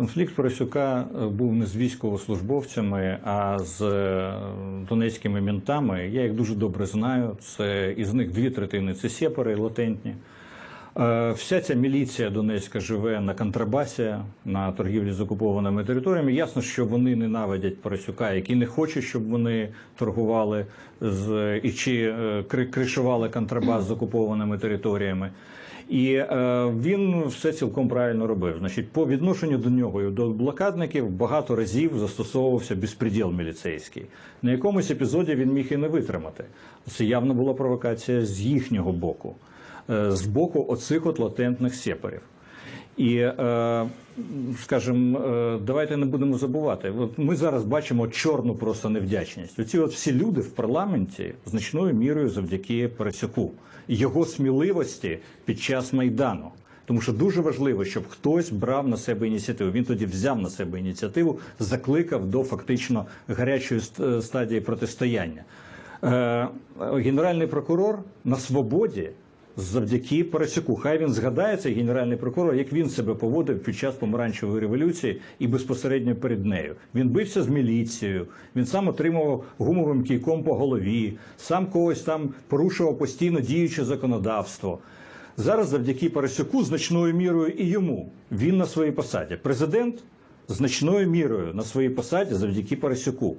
Конфлікт Парасюка е, був не з військовослужбовцями, а з е, донецькими мінтами. Я їх дуже добре знаю. Це із них дві третини це сєпари латентні. Е, Вся ця міліція донецька живе на контрабасі, на торгівлі з окупованими територіями. Ясно, що вони ненавидять Парасюка, які не хочуть, щоб вони торгували з і чи е, кришували контрабас з окупованими територіями. І е, він все цілком правильно робив. Значить, по відношенню до нього і до блокадників багато разів застосовувався безпреділ міліцейський. На якомусь епізоді він міг і не витримати. Це явно була провокація з їхнього боку, з боку оцих от латентних сепарів. І, е, скажімо, е, давайте не будемо забувати. От ми зараз бачимо чорну просто невдячність. Оці от всі люди в парламенті значною мірою завдяки Парасюку, його сміливості під час майдану. Тому що дуже важливо, щоб хтось брав на себе ініціативу. Він тоді взяв на себе ініціативу, закликав до фактично гарячої е, стадії протистояння. Е, Генеральний прокурор на свободі завдяки Парасюку. Хай він згадає цей генеральний прокурор, як він себе поводив під час помаранчевої революції і безпосередньо перед нею. Він бився з міліцією, він сам отримував гумовим кійком по голові, сам когось там порушував постійно діюче законодавство. Зараз завдяки Парасюку значною мірою і йому він на своїй посаді. Президент значною мірою на своїй посаді завдяки Парасюку.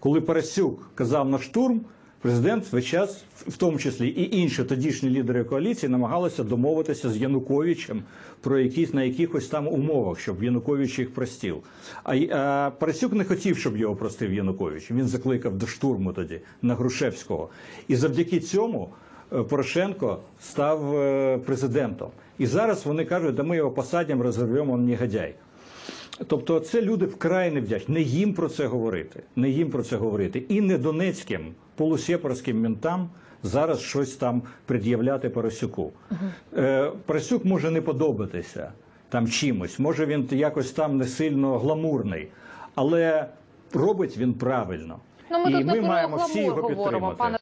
Коли Парасюк казав на штурм, президент весь час, в тому числі і інші тодішні лідери коаліції, намагалися домовитися з Януковичем про якісь на якихось там умовах, щоб Янукович їх простив. А, а Парасюк не хотів, щоб його простив Янукович. Він закликав до штурму тоді на Грушевського. І завдяки цьому е, Порошенко став е, президентом. І зараз вони кажуть, да ми його посадимо, розірвемо, негодяй. Тобто це люди вкрай невдячні. Не їм про це говорити. Не їм про це говорити. І не донецьким полусепарським ментам зараз щось там пред'являти Парасюку. Е, Парасюк може не подобатися там чимось, може він якось там не сильно гламурний, але робить він правильно. Ну, ми І тут ми маємо всі його підтримати. пане